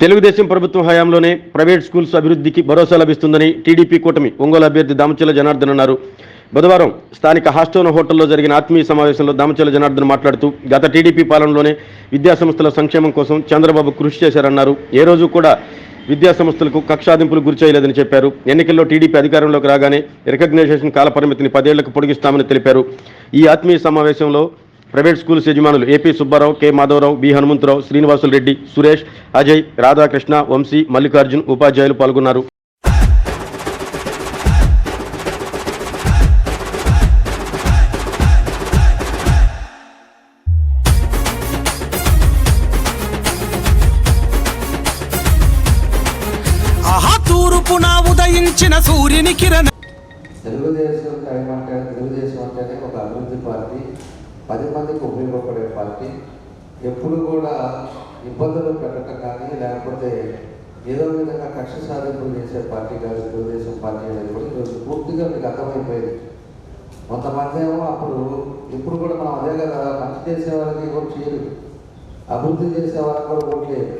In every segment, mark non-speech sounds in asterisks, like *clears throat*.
తెలుగుదేశం ప్రభుత్వం హయాంలోనే private schools అభివృద్ధికి భరోసా లభిస్తుందని టీడీపీ కూటమి ఒంగోలు అభ్యర్థి దామచల జనార్దన్ అన్నారు. బుధవారం స్థానిక హాస్టోన్ హోటల్లో జరిగిన ఆత్మీయ సమావేశంలో దామచల జనార్దన్ మాట్లాడుతూ గత టీడీపీ పాలనలోనే విద్యాసంస్థల సంక్షేమం కోసం చంద్రబాబు కృషి చేశారన్నారు. ఏ రోజు కూడా విద్యాసంస్థలకు కక్షాదింపులు గురి చేయలేదని చెప్పారు. ఎన్నికల్లో టీడీపీ అధికారంలోకి రాగానే రికగ్నైజేషన్ కాలపరిమితిని పదేళ్ళకు పొడిగిస్తామని తెలిపారు. ఈ ఆత్మీయ సమావేశంలో ప్రైవేట్ స్కూల్స్ యజమానులు AP Subbarao K Madhavarao B Hanumantharao Srinivasulu Reddy Suresh Ajay Radhakrishna Vamsi Mallikarjun ఉపాధ్యాయులు పాల్గొన్నారు. పది మందికి ఉపయోగపడే పార్టీ ఎప్పుడు కూడా ఇబ్బందులు పెట్టడం కానీ లేకపోతే ఏదో విధంగా కక్ష సాధింపులు చేసే పార్టీ కాదు తెలుగుదేశం పార్టీ అనేది కూడా ఈరోజు పూర్తిగా మీకు అర్థమైపోయింది. కొంతమంది ఏమో అప్పుడు ఇప్పుడు కూడా మనం అదే కదా మంచి చేసే వాళ్ళకి కూడా చేయరు అభివృద్ధి చేసే వాళ్ళకి కూడా ఓట్లేదు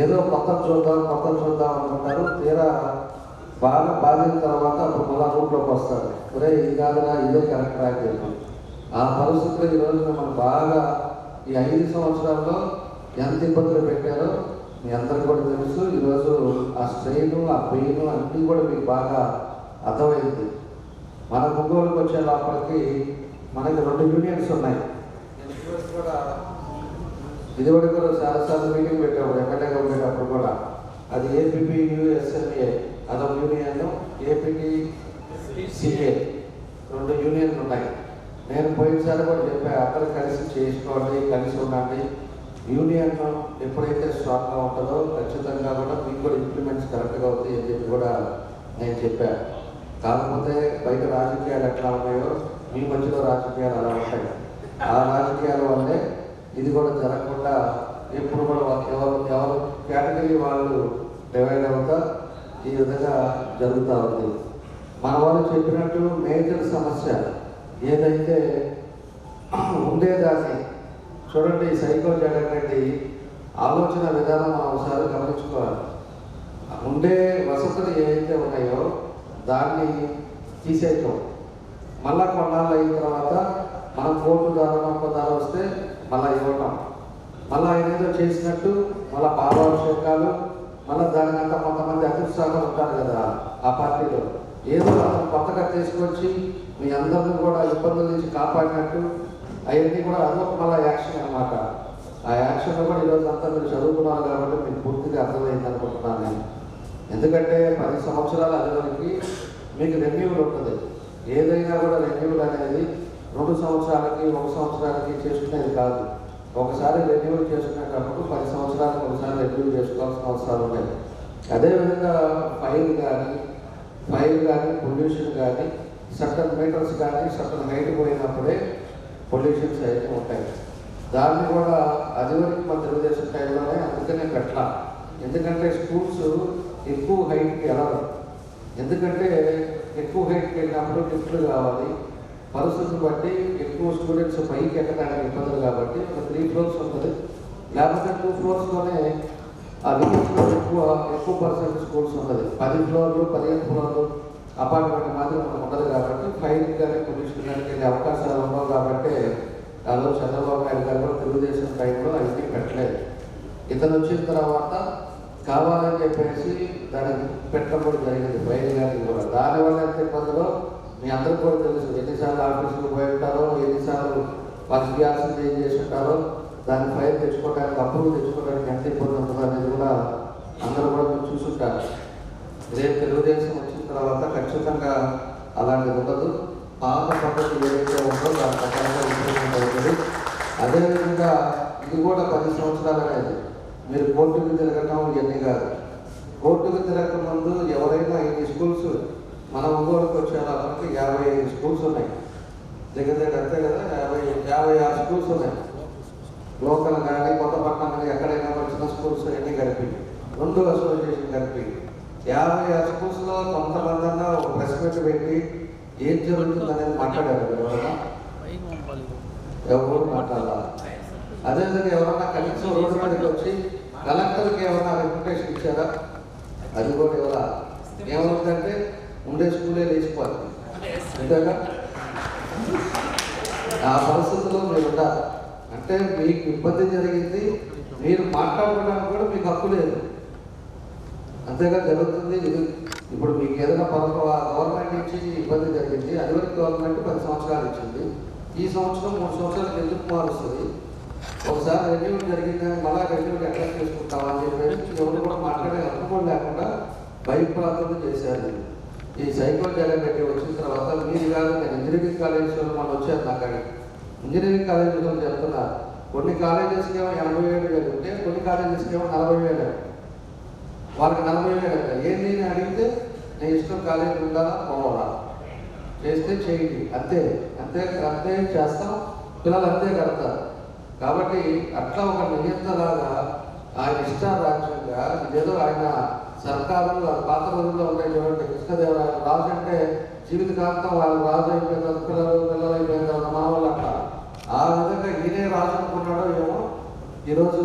ఏదో కొత్త చూద్దాం కొత్త చూద్దాం అనుకుంటారు తీరా బాగా బాధిన తర్వాత అప్పుడు మళ్ళా రూట్లోకి వస్తారు. ఒరే ఇది కాదురా ఇదే కరెక్ట్ రా అని ఆ పరిస్థితిలో ఈ రోజున మనం బాగా ఈ ఐదు సంవత్సరాల్లో ఎంత ఇబ్బందులు పెట్టారో మీ అందరికి కూడా తెలుసు. ఈరోజు ఆ స్ట్రెయిన్ ఆ పెయిన్ అన్నీ కూడా మీకు బాగా అర్థమైంది. మన ఒంగోలుకి వచ్చే లోపలికి మనకి రెండు యూనియన్స్ ఉన్నాయి. కూడా ఇది కూడా కూడా చాలాసార్లు మీటింగ్ పెట్టాము ఎమ్మెల్యేగా ఉండేటప్పుడు కూడా. అది ఏపీపీ యూఎస్ఎంఏ అదొక యూనియన్ ఏపీటీ సిఏ రెండు యూనియన్లు ఉన్నాయి. నేను పోయినసారి కూడా చెప్పాను అందరూ కలిసి చేసుకోండి కలిసి ఉండండి. యూనియన్ ఎప్పుడైతే స్ట్రాంగ్గా ఉంటుందో ఖచ్చితంగా కూడా మీకు కూడా ఇంప్లిమెంట్స్ కరెక్ట్గా అవుతాయి అని చెప్పి కూడా నేను చెప్పాను కాకపోతే బయట రాజకీయాలు ఎట్లా ఉన్నాయో మీ మధ్యలో రాజకీయాలు అలా ఉంటాయి. ఆ రాజకీయాల వల్లే ఇది కూడా జరగకుండా ఎప్పుడు కూడా ఎవరు ఎవరు కేటగిరీ వాళ్ళు డివైడ్ అవుతా ఈ విధంగా జరుగుతూ ఉంది. మన వాళ్ళు చెప్పినట్టు మేజర్ సమస్య ఏదైతే ఉండేదాన్ని చూడండి సైకో జగన్ రెడ్డి ఆలోచన విధానం మనం ఒకసారి గమనించుకోవాలి. ఉండే వసతులు ఏవైతే ఉన్నాయో దాన్ని తీసేయటం. మళ్ళా కొన్నాళ్ళు అయిన తర్వాత మనం కోర్టు ద్వారా నమ్మకం ద్వారా వస్తే మళ్ళీ ఇవ్వటం. మళ్ళీ ఆయన ఏదో చేసినట్టు మళ్ళీ పాలాభిషేకాలు మళ్ళీ దానికంతా కొంతమంది అతిత్సాహం ఉంటారు కదా ఆ పార్టీలో. ఏదో అతను కొత్తగా తీసుకొచ్చి మీ అందరిని కూడా ఇబ్బందుల నుంచి కాపాడినట్టు. అవన్నీ కూడా అదొక మళ్ళీ యాక్షన్ అన్నమాట. ఆ యాక్షన్ కూడా ఈరోజు అంతా మీరు చదువుకున్నారు కాబట్టి మీకు పూర్తిగా అర్థమైంది అనుకుంటున్నాను నేను. ఎందుకంటే పది సంవత్సరాల అధికారికి మీకు రెన్యూవల్ ఉంటుంది. ఏదైనా కూడా రెన్యూవల్ అనేది రెండు సంవత్సరాలకి ఒక సంవత్సరాలకి చేసుకునేది కాదు. ఒకసారి రెన్యూవల్ చేసుకునేటప్పుడు పది సంవత్సరాలకు ఒకసారి రెన్యూవల్ చేసుకోవాల్సిన అవసరాలు ఉన్నాయి అదేవిధంగా ఫైల్ కానీ ఫైల్ కానీ పొల్యూషన్ కానీ సర్టన్ మీటర్స్ కానీ సర్టన్ హైట్ పోయినప్పుడే పొల్యూషన్స్ అయితే ఉంటాయి. దాన్ని కూడా అది వరకు మన తెలుగుదేశం టైంలోనే అందుకనే కట్ల ఎందుకంటే స్కూల్స్ ఎక్కువ హైట్కి వెళ్ళరు. ఎందుకంటే ఎక్కువ హైట్కి వెళ్ళినప్పుడు లిఫ్ట్లు కావాలి. పరిస్థితులు బట్టి ఎక్కువ స్టూడెంట్స్ పైకి ఎక్కడానికి ఇబ్బందులు కాబట్టి ఒక త్రీ ఫ్లోర్స్ ఉంటుంది. లేకపోతే టూ ఫ్లోర్స్లోనే అది ఎక్కువ ఎక్కువ పర్సెంట్ స్కూల్స్ ఉంటుంది పది ఫ్లోర్లు పదిహేను ఫ్లోర్లు అపార్ట్మెంట్ మాత్రం మనకు ఉండదు కాబట్టి ఫైర్ కానీ పొల్యూషన్ వెళ్ళే అవకాశాలు ఉండవు కాబట్టి అందులో చంద్రబాబు నాయుడు గారు కూడా తెలుగుదేశం టైంలో అవన్నీ పెట్టలేదు. ఇతను వచ్చిన తర్వాత కావాలని చెప్పేసి దానికి పెట్టడం జరిగింది ఫైర్ కానీ కూడా. దానివల్ల ఎంత ఇబ్బందులో మీ అందరికీ కూడా తెలుసు ఎన్నిసార్లు ఆఫీసులకు పోయి ఉంటారో ఎన్నిసార్లు వాళ్ళకి ఇవ్వాల్సింది ఏం చేసి ఉంటారో దాన్ని ఫైల్ తెచ్చుకోవడానికి అప్రూవ్ తెచ్చుకోవడానికి ఎంత ఇబ్బంది ఉంటుందో అనేది కూడా అందరూ కూడా మీరు చూసుంటారు. రేపు తెలుగుదేశం వచ్చిన తర్వాత ఖచ్చితంగా అలాంటిది ఉండదు. పాత పద్ధతి ఏదైతే ఉందో దాని ప్రకారంగా ఇంప్రూవ్మెంట్ అవుతుంది. అదేవిధంగా ఇది కూడా పది సంవత్సరాలు అనేది. మీరు కోర్టుకు తిరగటం ఇవన్నీ కాదు. కోర్టుకు తిరగక ముందు ఎవరైనా ఈ స్కూల్స్ మన ఒంగోలుకి వచ్చేలా మనకి యాభై ఐదు స్కూల్స్ ఉన్నాయి. దగ్గర దగ్గర అంతే కదా యాభై యాభై ఆరు స్కూల్స్ ఉన్నాయి. లోకల్ కానీ కొత్తపట్నం కానీ ఎక్కడైనా వచ్చిన స్కూల్స్ అన్నీ కలిపి. రెండు అసోసియేషన్ కలిపి. యాభై ఆ స్కూల్స్లో కొంతమంది అన్న ఒక ప్రెస్ మీట్ పెట్టి ఏం జరుగుతుంది అనేది మాట్లాడారు ఎవరు మాట్లాడాల? అదేవిధంగా ఎవరన్నా కలిసి రోడ్డు మీదకి వచ్చి కలెక్టర్కి ఏమైనా రిప్యుటేషన్ ఇచ్చారా? అది కూడా ఇవ్వాల ఏమవుతుందంటే ఉండే స్కూలే లేచిపోతుంది. అంతేగా ఆ పరిస్థితుల్లో మీరు ఉండాలి అంటే మీకు ఇబ్బంది జరిగింది మీరు మాట్లాడుకోవడానికి కూడా మీకు హక్కు లేదు. అంతేగా జరుగుతుంది. ఇది ఇప్పుడు మీకు ఏదైనా పథకం గవర్నమెంట్ నుంచి ఇబ్బంది జరిగింది అదివరకు గవర్నమెంట్ పది సంవత్సరాలు ఇచ్చింది. ఈ సంవత్సరం మూడు సంవత్సరాలు ఎందుకు మారుస్తుంది? ఒకసారి రెన్యూ జరిగింది? మళ్ళా రెన్యూ ఎట్లా చేసుకుంటావా అని చెప్పి ఎవరు కూడా మాట్లాడే హక్కు లేకుండా భయప్రాంతం చేశారు. ఈ సైకిల్ జగన్ రెడ్డి వచ్చిన తర్వాత మీరు కాదు నేను ఇంజనీరింగ్ కాలేజీలో మనం వచ్చారు నాకు అక్కడికి. ఇంజనీరింగ్ కాలేజీలో చెప్తున్నారు కొన్ని కాలేజెస్కి ఏమో ఎనభై ఏడు వేలు ఉంటే కొన్ని కాలేజెస్కి ఏమో నలభై వేలు వాళ్ళకి నలభై వేలు అంట ఏంది అని అడిగితే నేను ఇష్టం కాలేజీ ఉండాలా? పోవాలా? చేస్తే చేయండి. అంతే. అంతే అంతే చేస్తాం. పిల్లలు అంతే కడతారు. కాబట్టి అట్లా ఒక నియంత్రణలాగా ఆయన ఇష్టారాజ్యంగా ఇదేదో ఆయన సర్కారంలో పాత రోజుల్లో ఉండేటువంటి చూడండి. కృష్ణదేవరాయలు రాజు అంటే జీవితకాంతం వాళ్ళు రాజు అయిపోయిన పిల్లలు పిల్లలు అయిపోయిన తర్వాత మన వాళ్ళు అట్లా ఆ విధంగా ఈయనే రాజనుకున్నాడో ఏమో ఈరోజు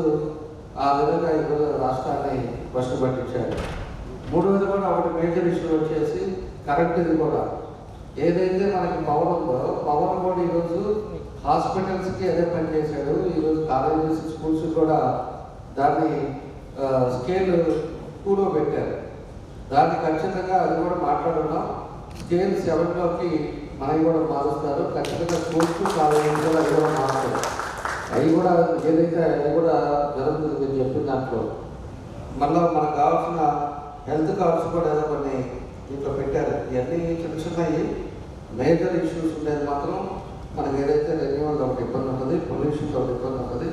ఆ విధంగా ఈరోజు రాష్ట్రాన్ని ఫస్ట్ పట్టించాడు మూడవది కూడా ఒకటి మేజర్ ఇష్యూ వచ్చేసి కరెంట్ ఇది కూడా. ఏదైతే మనకి పవన్ ఉందో పవన్ కూడా ఈరోజు హాస్పిటల్స్కి అదే పని చేశాడు. ఈరోజు కాలేజెస్ స్కూల్స్ కూడా దాన్ని స్కేల్ కూడా పెట్టారు. దాన్ని ఖచ్చితంగా అది కూడా మాట్లాడున్నాం స్కేల్ సెవెన్లోకి మనకి కూడా మారుస్తారు ఖచ్చితంగా స్కూల్స్ కాలేజీలు కూడా అది కూడా మారుతారు. అవి కూడా ఏదైతే అది కూడా జరుగుతుంది మీరు చెప్పిన దాంట్లో మళ్ళీ మనకు కావాల్సిన హెల్త్ కార్డ్స్ కూడా ఏదో కొన్ని దీంట్లో పెట్టారు. ఇవన్నీ చిన్న చిన్నవి. మేజర్ ఇష్యూస్ ఉండేది మాత్రం మనకి ఏదైతే రెన్యూవల్ ఒకటి ఇబ్బంది ఉంటుంది పొల్యూషన్ ఒకటి ఇబ్బంది ఉంటుంది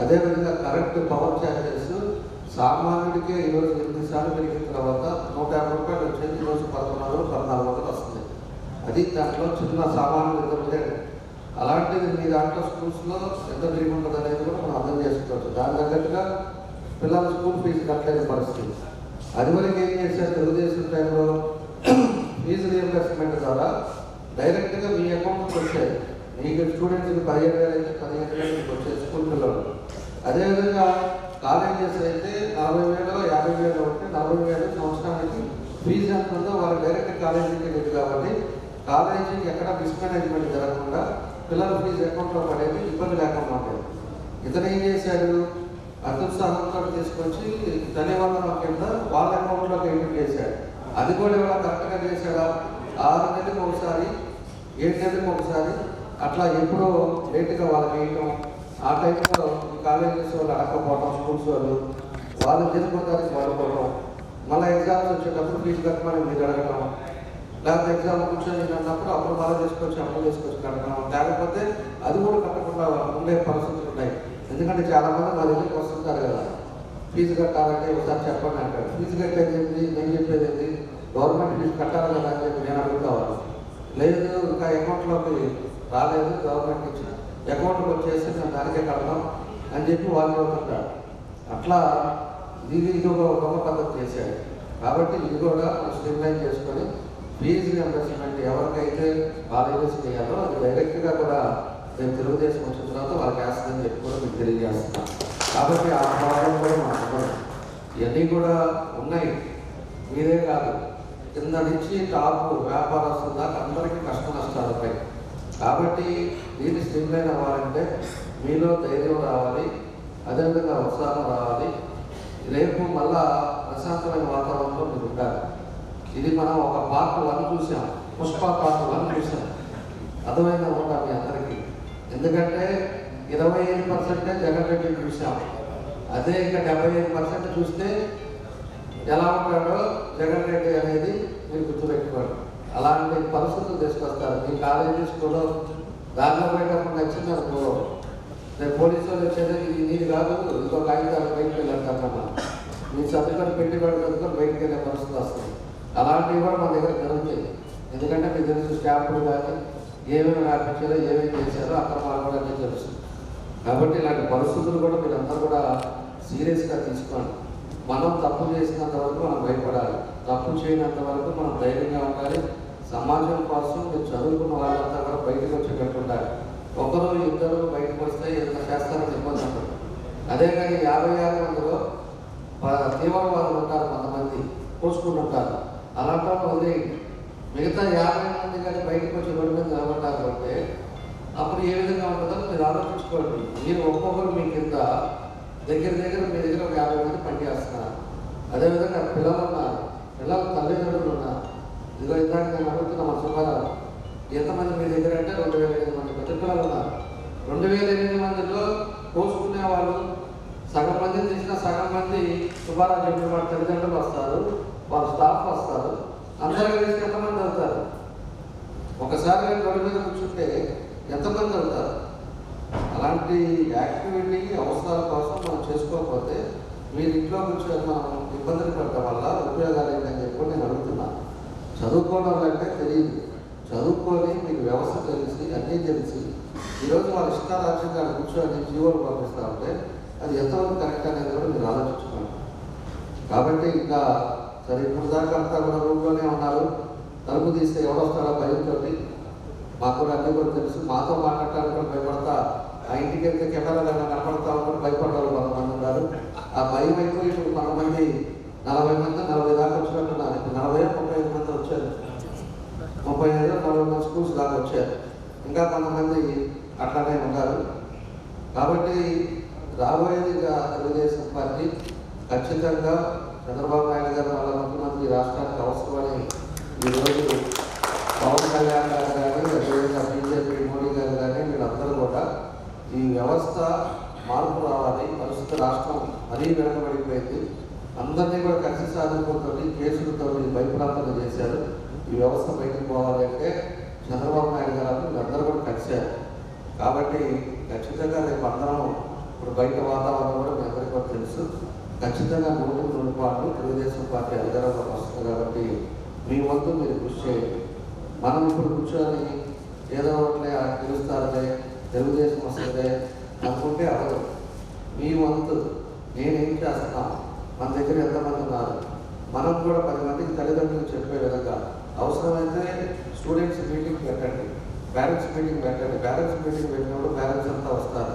అదేవిధంగా కరెక్ట్ పవర్ ఛార్జెస్ సామాన్యుడికే ఈరోజు ఎనిమిది సార్లు పెరిగిన తర్వాత నూట యాభై రూపాయలు వచ్చేది ఈరోజు పదకొండు పద్నాలుగు వందలు వస్తుంది అది దాంట్లో చిన్న సామాన్లు ఇద్దరు అలాంటిది మీ దాంట్లో స్కూల్స్లో ఎంత పెరిగి ఉంటుంది అనేది కూడా మనం అర్థం చేసుకోవచ్చు. దాని తగ్గట్టుగా పిల్లలు స్కూల్ ఫీజు కట్టలేని పరిస్థితి. అది వరకు ఏం చేశారు? తెలుగుదేశం టైంలో *clears throat* ఫీజు రియంబర్స్మెంట్ ద్వారా డైరెక్ట్గా మీ అకౌంట్కి వచ్చాయి. మీకు స్టూడెంట్స్కి పదిహేడు వేల అయితే పదిహేను వేలు వచ్చే స్కూల్ పిల్లలు. అదేవిధంగా కాలేజెస్ అయితే నలభై వేలు యాభై వేలు ఉంటే నలభై వేలు సంవత్సరానికి ఫీజు ఎంత ఉందో వాళ్ళు డైరెక్ట్ కాలేజీకి వెళ్ళి కాబట్టి కాలేజీకి ఎక్కడ మిస్మేనేజ్మెంట్ జరగకుండా పిల్లల ఫీజు అకౌంట్లో పడేది ఇబ్బంది లేకుండా ఉండేది ఇతను ఏం చేశాడు? అత్యుత్సాహంతో తీసుకొచ్చి ధన్యవాదాల కింద వాళ్ళ అకౌంట్లో పేమెంట్ చేశాడు. అది కూడా ఇవాళ కరెక్ట్గా చేశాడా? ఆరు నెలలకు ఒకసారి ఏడు నెలలకు ఒకసారి అట్లా ఎప్పుడో లేట్గా వాళ్ళకి వేయటం. ఆ టైంలో కాలేజెస్ వాళ్ళు అడగకపోవడం స్కూల్స్ వాళ్ళు వాళ్ళు తిరుగుతానికి వాడుకోవడం మళ్ళీ ఎగ్జామ్స్ వచ్చేటప్పుడు ఫీజు కట్టమని మీరు అడగడం లేకపోతే ఎగ్జామ్ కూర్చొని అన్నప్పుడు అప్పుడు బాగా చేసుకోవచ్చు అమలు చేసుకోవచ్చు కట్టడం లేకపోతే అది కూడా కట్టకుండా ఉండే పరిస్థితులు ఉన్నాయి ఎందుకంటే చాలా మంది మా దగ్గరికి వస్తుంటారు కదా ఫీజు కట్టాలంటే ఒకసారి చెప్పండి అంటారు. ఫీజు కట్టేది ఏంటి నేను చెప్పేది ఏంటి గవర్నమెంట్ ఫీజు కట్టాలి కదా అని చెప్పి నేను అడుగుతాను లేదు ఇంకా అకౌంట్లోకి రాలేదు గవర్నమెంట్ నుంచి. అకౌంట్కి వచ్చేసి నేను దానికే కడతాం అని చెప్పి వాళ్ళు అవుతుంటారు అట్లా ఇది ఇది ఒక గొప్ప పద్ధతి చేశాడు కాబట్టి ఇది కూడా స్ట్రీమ్లైన్ చేసుకొని ఫీజు రియంబర్స్మెంట్ ఎవరికైతే కాలేజెస్ చేయాలో అది డైరెక్ట్గా కూడా నేను తెలుగుదేశం వచ్చిన తర్వాత వాళ్ళకి వేస్తుందని చెప్పి కూడా మీకు తెలియజేస్తున్నాం. కాబట్టి ఆ భాగం కూడా మాకు ఇవన్నీ కూడా ఉన్నాయి. మీరే కాదు. కింద నుంచి టాప్ వ్యాపారస్తుల దాకా అందరికీ కష్ట నష్టాలపై కాబట్టి దీన్ని స్ట్రీమ్లైన్ అవ్వాలంటే మీలో ధైర్యం రావాలి అదేవిధంగా ఉత్సాహం రావాలి. రేపు మళ్ళా ప్రశాంతమైన వాతావరణంలో మీరు ఉండాలి. ఇది మనం ఒక పార్ట్ వన్ చూసాం పుష్ప పార్ట్ వన్ చూసాం. అర్థమైందా ఉంటా మీ అందరికీ? ఎందుకంటే ఇరవై ఐదు పర్సెంటే జగన్ రెడ్డి చూసాం. అదే ఇంకా డెబ్బై ఐదు పర్సెంట్ చూస్తే ఎలా ఉంటాడో జగన్ రెడ్డి అనేది మీరు గుర్తుపెట్టుకోండి. అలాంటి పరిస్థితులు తీసుకొస్తారు. మీ కాలేజీ స్కూల్లో దాంట్లో పోయేటప్పుడు నచ్చింది అనుకో. నేను పోలీసు వాళ్ళు వచ్చేది నీది కాదు ఇంకో కాగితాలు బయటకు వెళ్ళంటారమ్మా మీ సర్టిఫికెట్ పెట్టి పెట్టుకొని బయటికి వెళ్ళే పరిస్థితి వస్తుంది. అలాంటివి కూడా మన దగ్గర జరుగుతాయి. ఎందుకంటే మీకు తెలుసు స్టాంపులు కానీ ఏమేమి రాపించారో ఏమేమి చేశారో అక్రమాలు కూడా అన్నీ తెలుసు. కాబట్టి ఇలాంటి పరిస్థితులు కూడా మీరు అందరూ కూడా సీరియస్గా తీసుకోండి. మనం తప్పు చేసినంత వరకు మనం భయపడాలి. తప్పు చేయనంత వరకు మనం ధైర్యంగా ఉండాలి. సమాజం కోసం మీరు చదువుకున్న వాళ్ళంతా కూడా బయటకు వచ్చేటట్టు ఉండాలి. ఒకరు ఇద్దరు బయటకు వస్తే ఎంత చేస్తారని ఇబ్బంది అంటారు అదే కానీ యాభై ఆరు మందిలో తీవ్రవాదులు ఉంటారు కొంతమంది. పోసుకుంటూ ఉంటారు. అలాంటి వాళ్ళు వదిలేయండి మిగతా యాభై మంది కానీ బయటకు వచ్చి రోడ్డు మీద నిలబడ్డారు అంటే అప్పుడు ఏ విధంగా ఉంటుందో మీరు ఆలోచించుకోండి. మీరు ఒక్కొక్కరు మీ కింద దగ్గర దగ్గర మీ దగ్గర ఒక యాభై మంది పనిచేస్తున్నారు అదేవిధంగా పిల్లలు ఉన్నారు పిల్లల తల్లిదండ్రులు ఉన్నారు ఇదిగో ఇందాక నేను అడుగుతున్న మా సుబ్బారావు ఎంతమంది మీ దగ్గర అంటే రెండు వేల ఎనిమిది మంది పిల్లలు ఉన్నారు. రెండు వేల ఎనిమిది మందిలో కోసుకునే వాళ్ళు సగం మంది తీసిన సగం మంది సుబ్బారావు చెప్పిన వాళ్ళ తల్లిదండ్రులు వస్తారు వాళ్ళ స్టాఫ్ వస్తారు అందరూ కలిసి ఎంతమంది వెళ్తారు ఒకసారి నేను రోడ్డు మీద కూర్చుంటే ఎంతమంది వెళ్తారు అలాంటి యాక్టివిటీ అవసరాల కోసం మనం చేసుకోకపోతే మీరు ఇంట్లో కూర్చొని మనం ఇబ్బందులు పడటం వల్ల ఉపయోగాలు ఏంటని చెప్పి నేను అడుగుతున్నాను చదువుకోవడం అంటే తెలియదు. చదువుకొని మీకు వ్యవస్థ తెలిసి అన్నీ తెలిసి ఈరోజు వాళ్ళ ఇష్టారాజ్యంగా కూర్చొని జీవోలు పంపిస్తూ ఉంటే అది ఎంతవరకు కరెక్ట్ అనేది కూడా మీరు ఆలోచించుకోండి. కాబట్టి ఇంకా సరే ఇప్పుడు దాకా అంతా కూడా రూమ్లోనే ఉన్నారు. తలుపు తీస్తే ఎవడొస్తాడో భయంతో మాకు కూడా అన్నీ కూడా తెలుసు. మాతో మాట్లాడటానికి కూడా భయపడతా ఆ ఇంటికి వెళ్తే కెమెరాలు ఏమైనా కనపడతా కూడా భయపడ్డారు కొంతమంది ఉన్నారు. ఆ భయం ఎక్కువ ఇప్పుడు కొంతమంది నలభై మంది నలభై దాకా వచ్చినట్టున్నారు ఇప్పుడు నలభై ముప్పై ఐదు మంది వచ్చారు. ముప్పై ఐదు నలభై మంది స్కూల్స్ దాకా వచ్చారు. ఇంకా కొంతమంది అట్లానే ఉన్నారు. కాబట్టి రాబోయేది తెలుగుదేశం పార్టీ ఖచ్చితంగా చంద్రబాబు నాయుడు గారు వాళ్ళ ముఖ్యమంత్రి ఈ రాష్ట్రానికి అవసరమని ఈరోజు పవన్ కళ్యాణ్ గారు కానీ అదేవిధంగా బీజేపీ మోడీ గారు కానీ వీళ్ళందరూ కూడా ఈ వ్యవస్థ మార్పు రావాలి పరిస్థితి రాష్ట్రం మరీ వెనకబడిపోయింది. అందరినీ కూడా కక్ష సాధింపులతో కేసులతో భయప్రాంతం చేశారు. ఈ వ్యవస్థ బయటకు పోవాలి అంటే చంద్రబాబు నాయుడు గారు వీళ్ళందరూ కూడా కలిశారు. కాబట్టి ఖచ్చితంగా రేపు అందరం ఇప్పుడు బయట వాతావరణం కూడా మీ అందరికీ కూడా తెలుసు. ఖచ్చితంగా నూటి నూరు పాటు తెలుగుదేశం పార్టీ అధికారంలోకి వస్తుంది కాబట్టి మీ వంతు మీరు కృషి చేయండి. మనం ఇప్పుడు కూర్చొని ఏదో ఒకటి గెలుస్తారులే తెలుగుదేశం వస్తుంది అనుకుంటే అవ్వదు. మీ వంతు నేనేం చేస్తాను? మన దగ్గర ఎంతమంది ఉన్నారు? మనం కూడా పది మందికి తల్లిదండ్రులు చెప్పే విధంగా అవసరమైతే స్టూడెంట్స్ మీటింగ్ పెట్టండి. పేరెంట్స్ మీటింగ్ పెట్టండి. పేరెంట్స్ మీటింగ్ పెట్టినప్పుడు పేరెంట్స్ అంతా వస్తారు.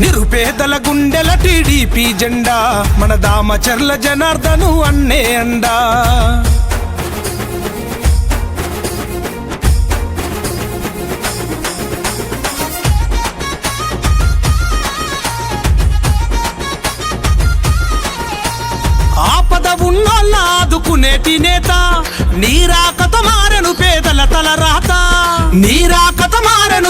నిరుపేదల గుండెల టీడీపీ జెండా మన దామచర్ల జనార్దను అన్నే అండా. ఆపద ఉన్నోళ్ళ ఆదుకునేటి నేత నీరాకత మారను పేదల తల రాత నీరాకత మారను